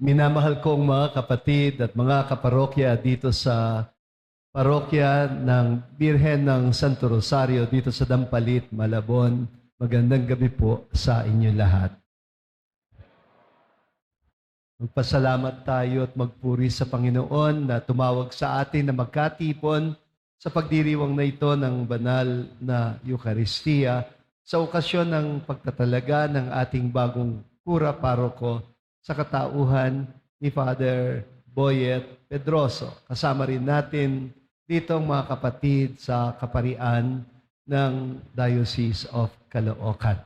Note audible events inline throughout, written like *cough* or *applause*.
Minamahal kong mga kapatid at mga kaparokya dito sa parokya ng Birhen ng Santo Rosario dito sa Dampalit, Malabon. Magandang gabi po sa inyo lahat. Magpasalamat tayo at magpuri sa Panginoon na tumawag sa atin na magkatipon sa pagdiriwang na ito ng banal na Eukaristiya sa okasyon ng pagtatalaga ng ating bagong kura paroko sa katauhan ni Father Boyet Pedroso. Kasama rin natin dito ang mga kapatid sa kaparian ng Diocese of Caloocan.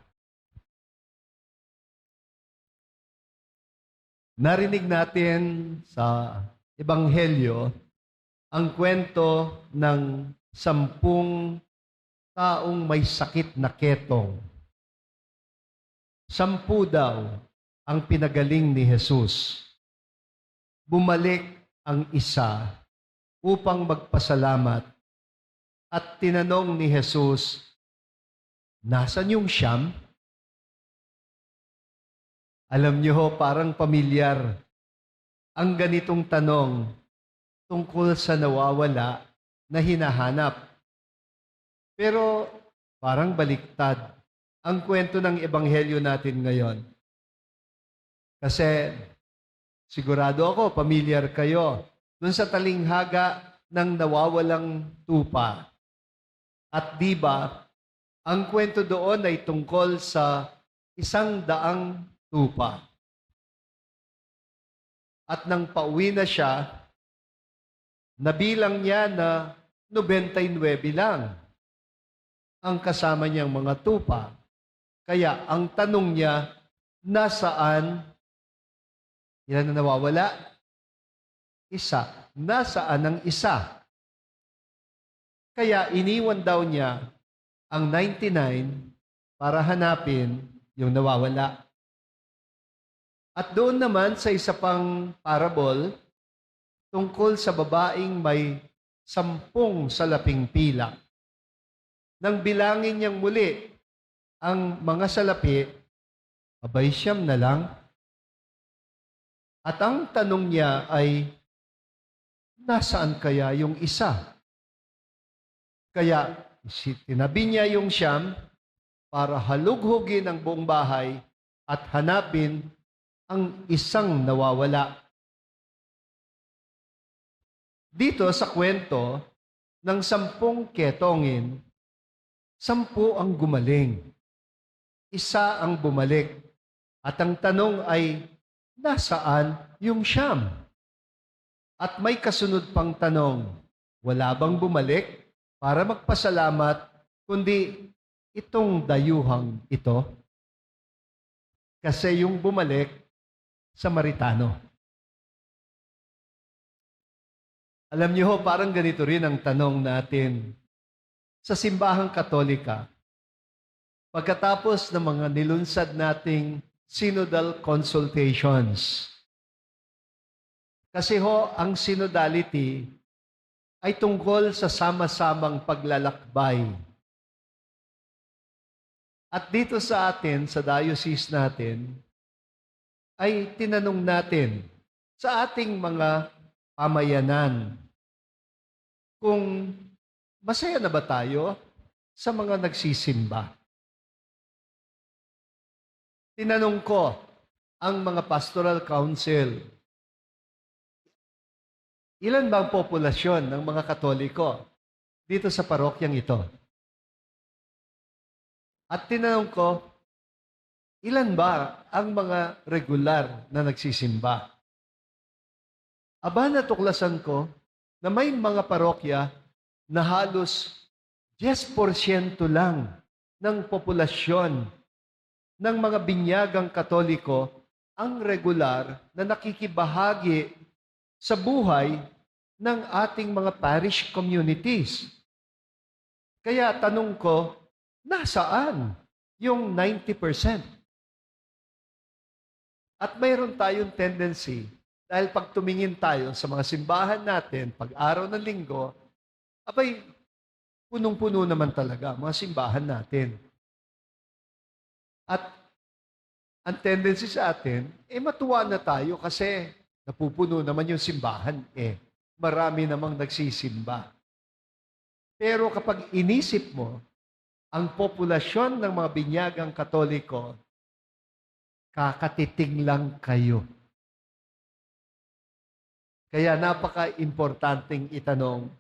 Narinig natin sa Ebanghelyo ang kwento ng sampung taong may sakit na ketong. Sampu daw ang pinagaling ni Jesus. Bumalik ang isa upang magpasalamat at tinanong ni Jesus, Nasaan yung siyam? Alam niyo ho, parang pamilyar ang ganitong tanong tungkol sa nawawala na hinahanap. Pero parang baliktad ang kwento ng ebanghelyo natin ngayon. Kasi sigurado ako, pamilyar kayo dun sa talinghaga ng nawawalang tupa. At di ba, ang kwento doon ay tungkol sa isang daang tupa. At nang pauwi na siya, nabilang niya na 99 lang ang kasama niyang mga tupa. Kaya ang tanong niya, nasaan? Ilan na nawawala? Isa. Nasaan ang isa? Kaya iniwan daw niya ang 99 para hanapin yung nawawala. At doon naman sa isa pang parable, tungkol sa babaeng may sampung salaping pilak. Nang bilangin niyang muli ang mga salapi, abay siyam na lang. At ang tanong niya ay, nasaan kaya yung isa? Kaya tinabi niya yung siyam para halughugin ang buong bahay at hanapin ang isang nawawala. Dito sa kwento ng sampung ketongin, sampu ang gumaling. Isa ang bumalik. At ang tanong ay, nasaan yung siyam? At may kasunod pang tanong, wala bang bumalik para magpasalamat, kundi itong dayuhang ito? Kasi yung bumalik, Samaritano. Alam niyo ho, parang ganito rin ang tanong natin sa simbahang katolika. Pagkatapos ng mga nilunsad nating synodal consultations. Kasi ho, ang synodality ay tungkol sa sama-samang paglalakbay. At dito sa atin, sa diocese natin, ay tinanong natin sa ating mga pamayanan kung masaya na ba tayo sa mga nagsisimba. Tinanong ko ang mga pastoral council, ilan ba ang populasyon ng mga katoliko dito sa parokyang ito? At tinanong ko, ilan ba ang mga regular na nagsisimba? Aba, natuklasan ko na may mga parokya na halos 10% lang ng populasyon ng mga binyagang katoliko ang regular na nakikibahagi sa buhay ng ating mga parish communities. Kaya tanong ko, nasaan yung 90%? At mayroon tayong tendency, dahil pag tumingin tayo sa mga simbahan natin, pag araw ng linggo, abay, punong-puno naman talaga mga simbahan natin. At ang tendency sa atin, eh matuwa na tayo kasi napupuno naman yung simbahan. Eh, marami namang nagsisimba. Pero kapag inisip mo, ang populasyon ng mga binyagang katoliko, kakatiting lang kayo. Kaya napaka-importanting itanong,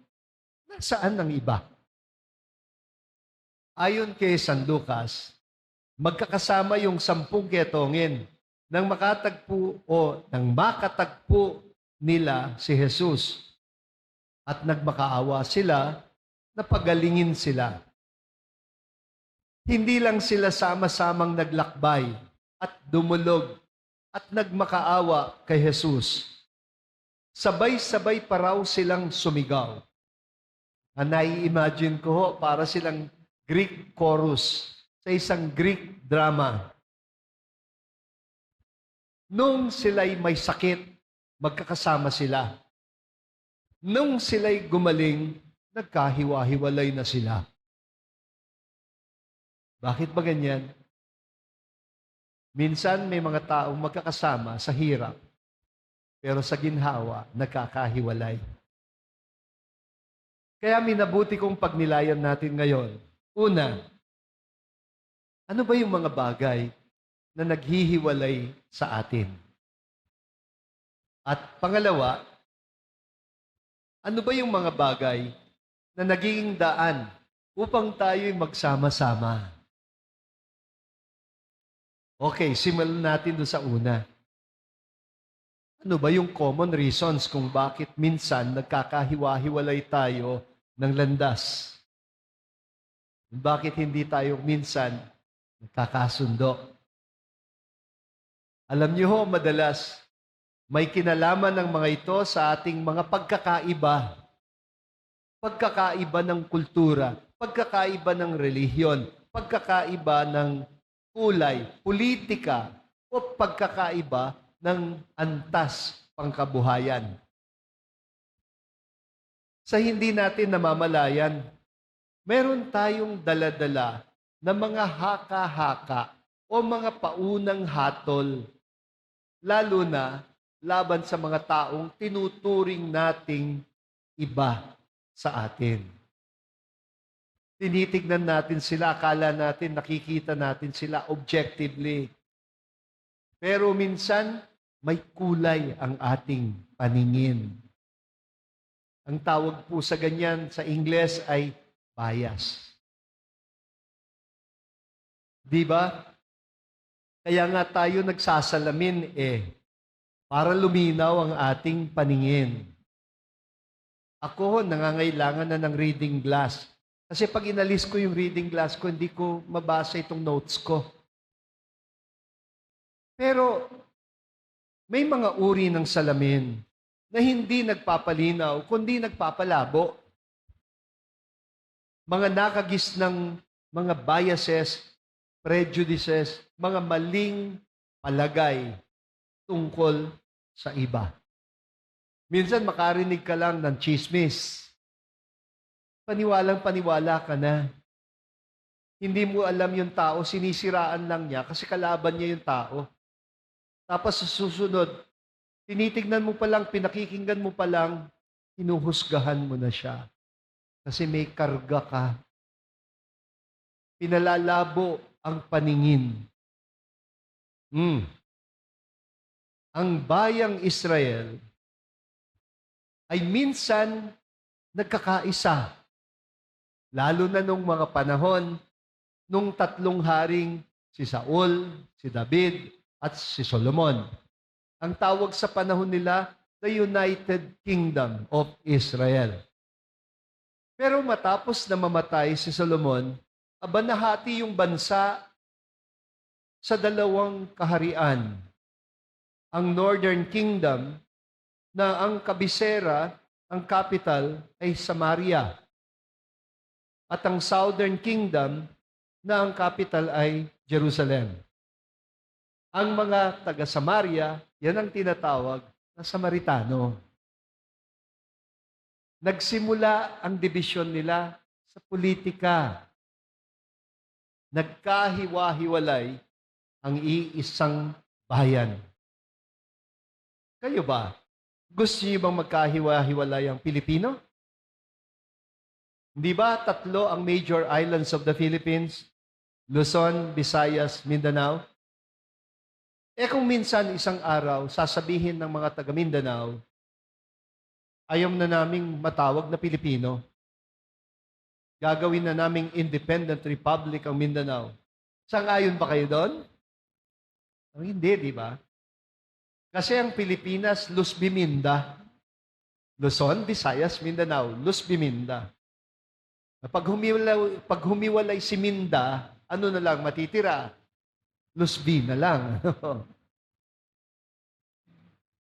nasaan ang iba? Ayon kay San Lucas, magkakasama yung sampung ketongin nang makatagpo o nang makatagpo nila si Jesus at nagmakaawa sila na pagalingin sila. Hindi lang sila sama-samang naglakbay at dumulog at nagmakaawa kay Jesus. Sabay-sabay pa raw silang sumigaw. Ang nai-imagine ko para silang Greek chorus sa isang Greek drama. Nung sila'y may sakit, magkakasama sila. Nung sila'y gumaling, nagkahiwa-hiwalay na sila. Bakit ba ganyan? Minsan may mga taong magkakasama sa hirap, pero sa ginhawa, nagkakahiwalay. Kaya minabuti kong pagnilayan natin ngayon. Una, ano ba yung mga bagay na naghihiwalay sa atin? At pangalawa, ano ba yung mga bagay na naging daan upang tayo'y magsama-sama? Okay, simulan natin doon sa una. Ano ba yung common reasons kung bakit minsan nagkakahiwa-hiwalay tayo ng landas? Bakit hindi tayo minsan nagkakasundo? Alam niyo ho, madalas may kinalaman ng mga ito sa ating mga pagkakaiba. Pagkakaiba ng kultura, pagkakaiba ng relihiyon, pagkakaiba ng kulay, politika, o pagkakaiba ng antas pangkabuhayan. Sa hindi natin namamalayan, meron tayong daladala na mga haka-haka o mga paunang hatol, lalo na laban sa mga taong tinuturing nating iba sa atin. Tinitignan natin sila, akala natin, nakikita natin sila objectively. Pero minsan, may kulay ang ating paningin. Ang tawag po sa ganyan sa Ingles ay bias. Di ba? Kaya nga tayo nagsasalamin eh, para luminaw ang ating paningin. Ako, nangangailangan na ng reading glass. Kasi pag inalis ko yung reading glass ko, hindi ko mabasa itong notes ko. Pero may mga uri ng salamin na hindi nagpapalinaw, kundi nagpapalabo. Mga nakagis ng mga biases, prejudices, mga maling palagay tungkol sa iba. Minsan makarinig ka lang ng chismis. Paniwalang paniwala ka na. Hindi mo alam yung tao, sinisiraan lang niya kasi kalaban niya yung tao. Tapos sa susunod, tinitignan mo pa lang, pinakikinggan mo pa lang, hinuhusgahan mo na siya. Kasi may karga ka. Pinalalabo ang paningin. Mm. Ang bayang Israel ay minsan nagkakaisa. Lalo na nung mga panahon nung tatlong haring si Saul, si David, at si Solomon. Ang tawag sa panahon nila, the United Kingdom of Israel. Pero matapos na mamatay si Solomon, aba yung bansa sa dalawang kaharian. Ang Northern Kingdom na ang kabisera, ang capital ay Samaria. At ang Southern Kingdom na ang capital ay Jerusalem. Ang mga taga Samaria, yan ang tinatawag na Samaritano. Nagsimula ang dibisyon nila sa politika. Nagkahiwa-hiwalay ang iisang bayan. Kayo ba? Gusto niyo bang magkahiwa-hiwalay ang Pilipino? Di ba tatlo ang major islands of the Philippines? Luzon, Visayas, Mindanao? Eh kung minsan isang araw, sasabihin ng mga taga Mindanao, ayaw na naming matawag na Pilipino. Gagawin na naming independent republic ang Mindanao. Sang-ayon ba kayo doon? Oh, hindi, di ba? Kasi ang Pilipinas, Luz Biminda. Luzon, Visayas, Mindanao, Luz Biminda. Pag humiwalay, pag humiwalay si Minda, ano na lang matitira? Luz B na lang. *laughs*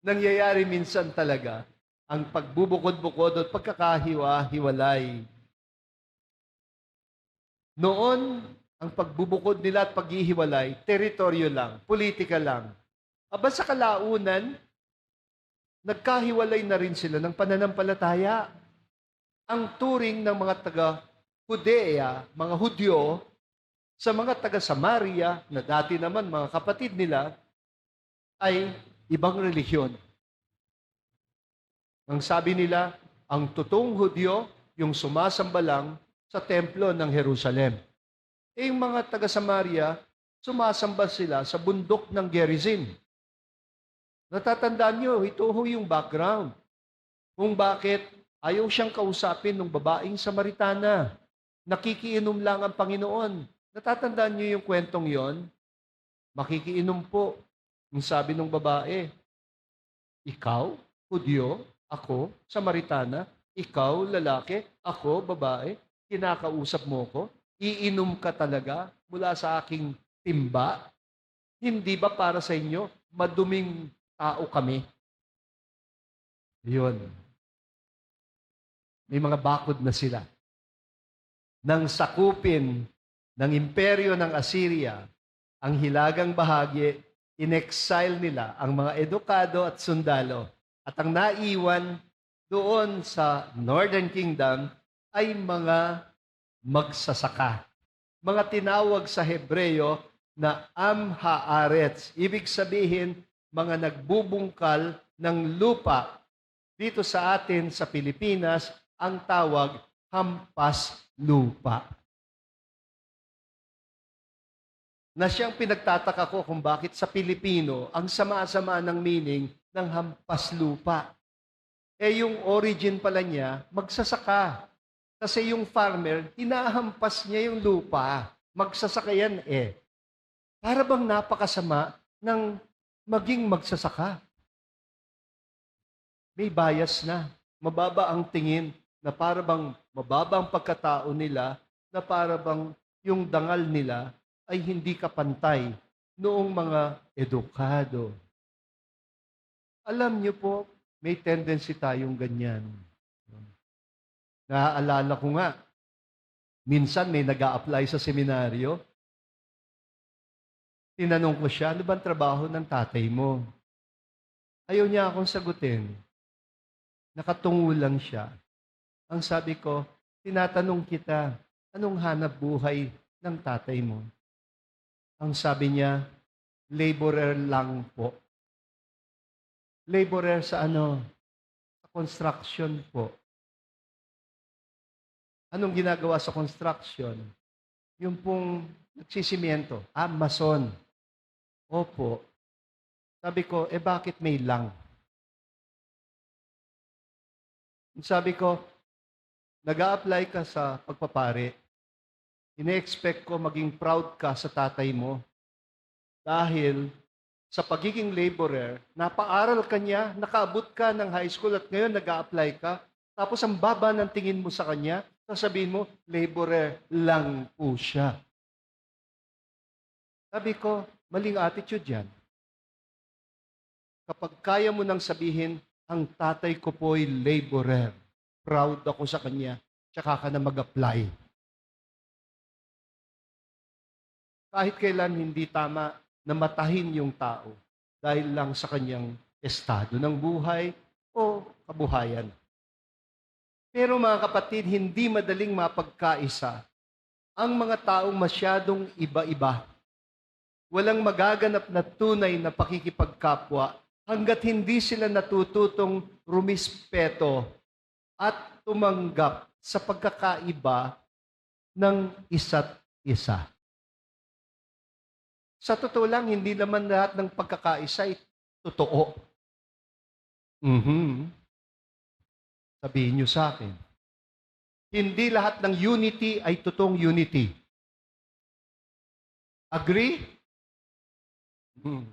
Nangyayari minsan talaga ang pagbubukod-bukod at pagkakahiwa-hiwalay. Noon, ang pagbubukod nila at paghihiwalay, teritoryo lang, politika lang. Aba sa kalaunan, nagkahiwalay na rin sila ng pananampalataya. Ang turing ng mga taga Judea, mga Hudyo, sa mga taga Samaria, na dati naman mga kapatid nila, ay ibang relihiyon. Ang sabi nila, ang totoong Hudyo, yung sumasamba lang sa templo ng Jerusalem. Eh, yung mga taga Samaria, sumasamba sila sa bundok ng Gerizim. Natatandaan nyo, ito ho yung background. Kung bakit ayaw siyang kausapin ng babaeng Samaritana. Nakikiinom lang ang Panginoon. Natatandaan nyo yung kwentong yon? Makikiinom po. Yung sabi ng babae, ikaw, Hudyo, ako, Samaritana, ikaw, lalaki, ako, babae, kinakausap mo ko, iinom ka talaga mula sa aking timba? Hindi ba para sa inyo, maduming tao kami? Yun. May mga bakod na sila. Nang sakupin ng imperyo ng Assyria, ang hilagang bahagi, in-exile nila ang mga edukado at sundalo. At ang naiwan doon sa Northern Kingdom ay mga magsasaka. Mga tinawag sa Hebreyo na Amhaaretz. Ibig sabihin, mga nagbubungkal ng lupa. Dito sa atin, sa Pilipinas, ang tawag hampas lupa. Na siyang pinagtataka ko kung bakit sa Pilipino, ang sama-sama ng meaning ng hampas lupa. Eh yung origin pala niya, magsasaka. Kasi yung farmer, hinahampas niya yung lupa. Magsasaka yan eh. Para bang napakasama ng maging magsasaka. May bias na. Mababa ang tingin na para bang mababa ang pagkatao nila na para bang yung dangal nila ay hindi kapantay noong mga edukado. Alam niyo po, may tendency tayong ganyan. Naaalala ko nga, minsan may nag apply sa seminaryo. Tinanong ko siya, ano bang trabaho ng tatay mo? Ayaw niya akong sagutin. Nakatungo lang siya. Ang sabi ko, tinatanong kita, anong hanap buhay ng tatay mo? Ang sabi niya, laborer lang po. Laborer sa ano? Sa construction po. Anong ginagawa sa construction? Yung pong nagsisimiento. Ah, mason. Opo. Sabi ko, eh bakit may lang? Sabi ko, nag apply ka sa pagpapare. Ine-expect ko maging proud ka sa tatay mo. Dahil sa pagiging laborer, napaaral ka niya, nakaabot ka ng high school at ngayon nag apply ka. Tapos ang baba ng tingin mo sa kanya, sasabihin mo, laborer lang po siya. Sabi ko, maling attitude yan. Kapag kaya mo nang sabihin, ang tatay ko po'y laborer, proud ako sa kanya, tsaka ka na mag-apply. Kahit kailan hindi tama na matahin yung tao dahil lang sa kanyang estado ng buhay o kabuhayan. Pero mga kapatid, hindi madaling mapagkaisa ang mga taong masyadong iba-iba. walang magaganap na tunay na pakikipagkapwa hanggat hindi sila natututong rumispeto at tumanggap sa pagkakaiba ng isa't isa. Sa totoo lang, hindi naman lahat ng pagkakaisa ay totoo. Mhm. Sabihin niyo sa akin. Hindi lahat ng unity ay totoong unity. Agree? Hmm.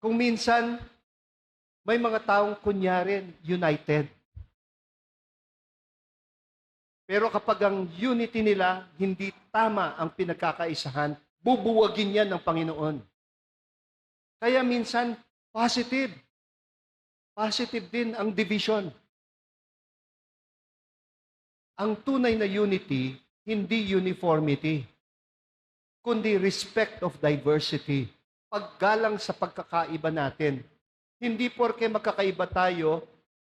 Kung minsan, may mga taong kunyari united. Pero kapag ang unity nila hindi tama ang pinagkakaisahan, bubuwagin yan ng Panginoon. Kaya minsan, positive. Positive din ang division. Ang tunay na unity, hindi uniformity, kundi respect of diversity. Paggalang sa pagkakaiba natin. Hindi porke magkakaiba tayo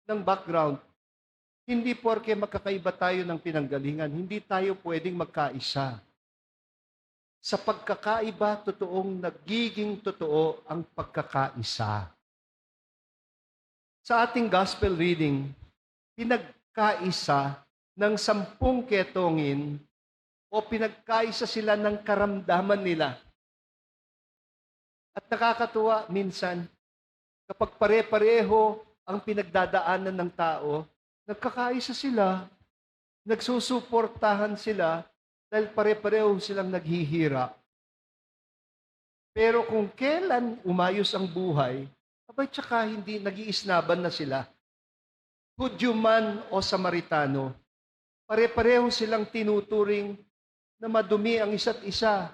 ng background, hindi porke magkakaiba tayo ng pinanggalingan, hindi tayo pwedeng magkaisa. Sa pagkakaiba, totoong nagiging totoo ang pagkakaisa. Sa ating gospel reading, pinagkaisa ng sampung ketongin o pinagkaisa sila ng karamdaman nila. At nakakatuwa minsan, kapag pare-pareho ang pinagdadaanan ng tao, nagkakaisa sila, nagsusuportahan sila dahil pare-pareho silang naghihirap. Pero kung kailan umayos ang buhay, abay tsaka hindi nag-iisnaban na sila. Hudyo man o Samaritano, pare-pareho silang tinuturing na madumi ang isa't isa.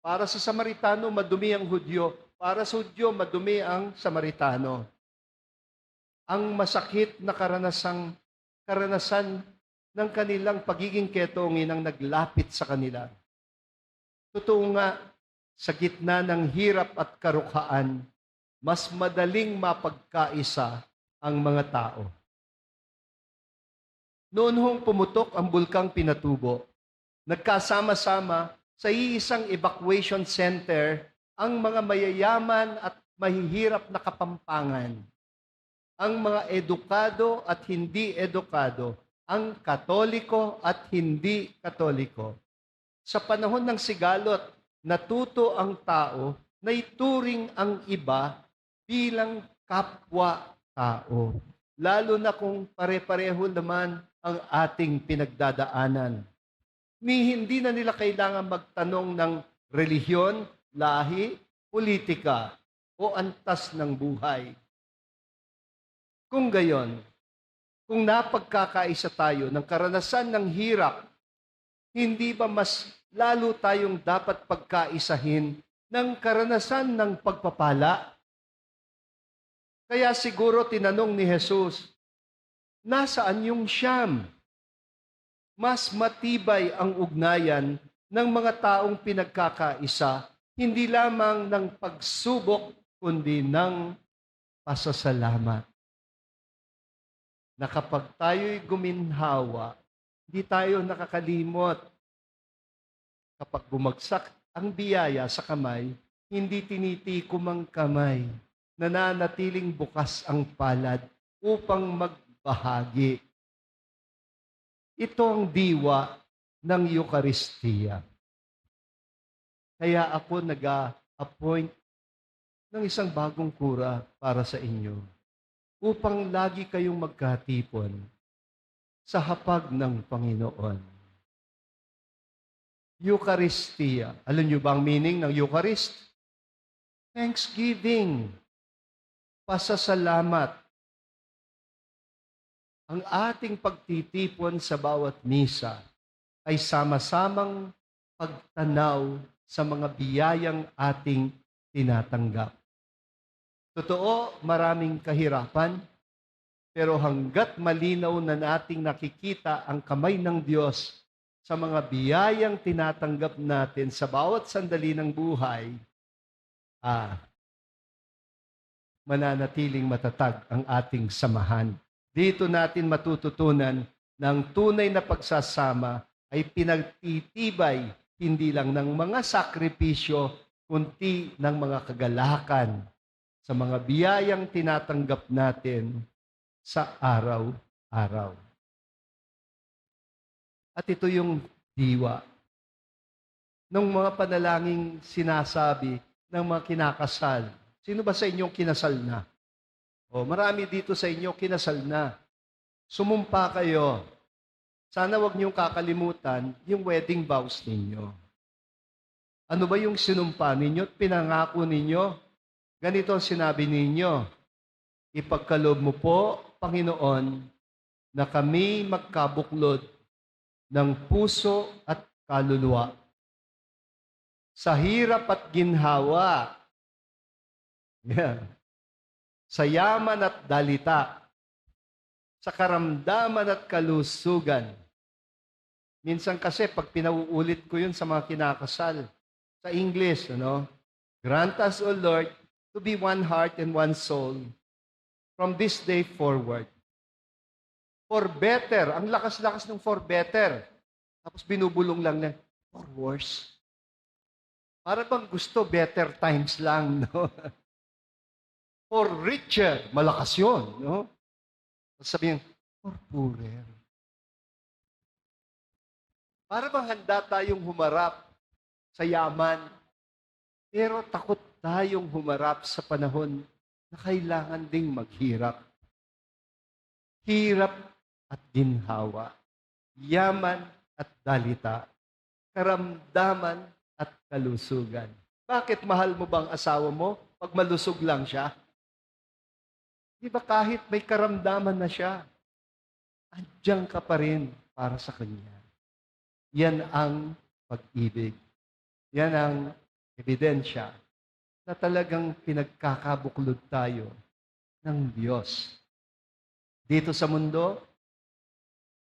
Para sa Samaritano, madumi ang Hudyo. Para sa Hudyo, madumi ang Samaritano. Ang masakit na karanasang, karanasan ng kanilang pagiging ketongin ang naglapit sa kanila. Totoo nga, sa gitna ng hirap at karukhaan, mas madaling mapagkaisa ang mga tao. Noon hong pumutok ang bulkang Pinatubo, nagkasama-sama sa iisang evacuation center ang mga mayayaman at mahihirap na kapampangan, ang mga edukado at hindi edukado, ang katoliko at hindi katoliko. Sa panahon ng sigalot, natuto ang tao na ituring ang iba bilang kapwa-tao. Lalo na kung pare-pareho naman ang ating pinagdadaanan. Ni hindi na nila kailangan magtanong ng relihiyon, lahi, politika, o antas ng buhay. Kung gayon, kung napagkakaisa tayo ng karanasan ng hirap, hindi ba mas lalo tayong dapat pagkaisahin ng karanasan ng pagpapala? Kaya siguro tinanong ni Jesus, nasaan yung siyam? Mas matibay ang ugnayan ng mga taong pinagkakaisa, hindi lamang ng pagsubok, kundi ng pasasalamat. Na kapag tayo'y guminhawa, hindi tayo nakakalimot. Kapag bumagsak ang biyaya sa kamay, hindi tinitikom ang kamay. Nananatiling bukas ang palad upang magbahagi. Ito ang diwa ng Eukaristiya. Kaya ako nag-appoint ng isang bagong kura para sa inyo upang lagi kayong magkatipon sa hapag ng Panginoon. Eucharistia. Alam niyo ba ang meaning ng Eucharist? Thanksgiving. Pasasalamat. Ang ating pagtitipon sa bawat misa ay sama-samang pagtanaw sa mga biyayang ating tinatanggap. Totoo, maraming kahirapan, pero hanggat malinaw na nating nakikita ang kamay ng Diyos sa mga biyayang tinatanggap natin sa bawat sandali ng buhay, ah, mananatiling matatag ang ating samahan. Dito natin matututunan ng tunay na pagsasama ay pinagtitibay hindi lang ng mga sakripisyo, kundi ng mga kagalakan sa mga biyayang tinatanggap natin sa araw-araw. At ito yung diwa ng mga panalangin sinasabi ng mga kinakasal. Sino ba sa inyong kinasal na? O, marami dito sa inyo kinasal na. Sumumpa kayo. Sana wag niyong kakalimutan yung wedding vows ninyo. Ano ba yung sinumpa ninyo at pinangako ninyo? Ganito ang sinabi ninyo. Ipagkalob mo po, Panginoon, na kami magkabuklod ng puso at kaluluwa. Sa hirap at ginhawa. Yan. Sa yaman at dalita. Sa karamdaman at kalusugan. Minsan kasi pag pinauulit ko yun sa mga kinakasal, sa English, ano? Grant us, O Lord, to be one heart and one soul from this day forward. For better. Ang lakas-lakas ng for better. Tapos binubulong lang na, for worse. Para bang gusto better times lang, *laughs* no? For richer, malakas yun, no? Sabihin, for poorer. Para bang handa tayong humarap sa yaman, pero takot tayong humarap sa panahon na kailangan ding maghirap. Hirap at ginhawa, yaman at dalita, karamdaman at kalusugan. Bakit mahal mo bang asawa mo pag malusog lang siya? Di ba kahit may karamdaman na siya, andiyan ka pa rin para sa kanya. Yan ang pag-ibig. Yan ang ebidensya na talagang pinagkakabuklod tayo ng Diyos. Dito sa mundo,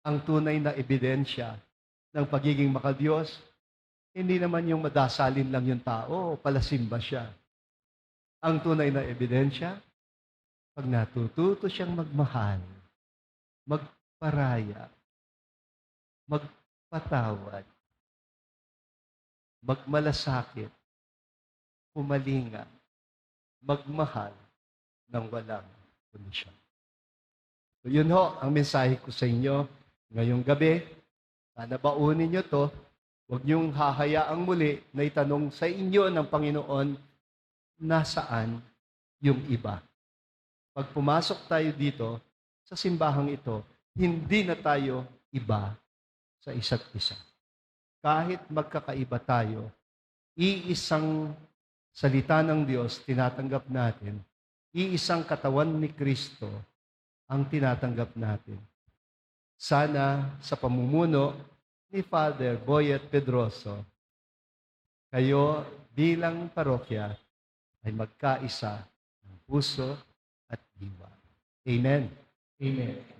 ang tunay na ebidensya ng pagiging makadiyos, hindi naman yung madasalin lang yung tao o palasimba siya. Ang tunay na ebidensya, pag natututo siyang magmahal, magparaya, magpatawad, magmalasakit, pumalinga, magmahal ng walang kondisyon. So yun ho, ang mensahe ko sa inyo ngayong gabi. Sana baunin nyo to. Huwag niyong hahayaang muli na itanong sa inyo ng Panginoon, nasaan yung iba? Pag pumasok tayo dito, sa simbahang ito, hindi na tayo iba sa isa't isa. Kahit magkakaiba tayo, iisang salita ng Diyos tinatanggap natin, iisang katawan ni Kristo ang tinatanggap natin. Sana sa pamumuno ni Father Boyet Pedroso, kayo bilang parokya ay magkaisa ng puso at diwa. Amen. Amen.